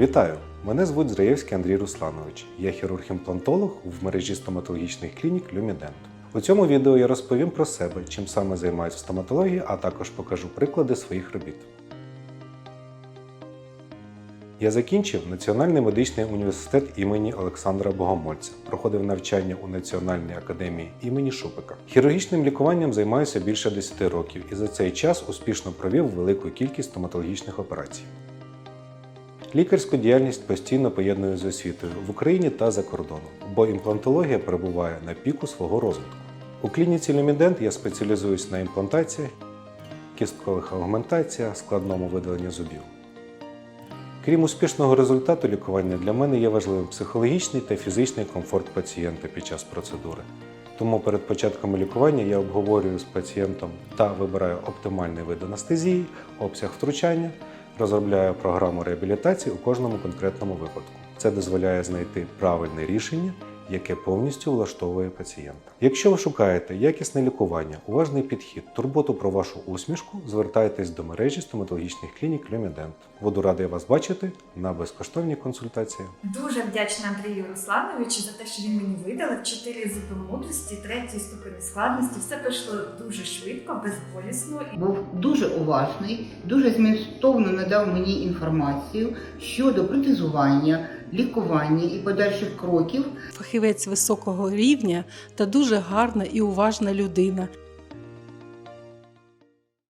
Вітаю! Мене звуть Зраєвський Андрій Русланович. Я хірург-імплантолог в мережі стоматологічних клінік Люмідент. У цьому відео я розповім про себе, чим саме займаюсь в стоматології, а також покажу приклади своїх робіт. Я закінчив Національний медичний університет імені Олександра Богомольця, проходив навчання у Національній академії імені Шупика. Хірургічним лікуванням займаюся більше 10 років і за цей час успішно провів велику кількість стоматологічних операцій. Лікарську діяльність постійно поєдную з освітою в Україні та за кордоном, бо імплантологія перебуває на піку свого розвитку. У клініці Люмідент я спеціалізуюсь на імплантаціях, кісткових аугментаціях, складному видаленні зубів. Крім успішного результату лікування, для мене є важливим психологічний та фізичний комфорт пацієнта під час процедури. Тому перед початком лікування я обговорюю з пацієнтом та вибираю оптимальний вид анестезії, обсяг втручання, розробляю програму реабілітації у кожному конкретному випадку. Це дозволяє знайти правильне рішення, яке повністю влаштовує пацієнта. Якщо ви шукаєте якісне лікування, уважний підхід, турботу про вашу усмішку, звертайтесь до мережі стоматологічних клінік Люмідент. Буду радий вас бачити на безкоштовній консультації. Дуже вдячна Андрію Руслановичу за те, що він мені видалив чотири зуби мудрості, третій ступені складності. Все пройшло дуже швидко, безболісно. був дуже уважний, дуже змістовно надав мені інформацію щодо протезування, лікування і подальших кроків. фахівець високого рівня та дуже гарна і уважна людина.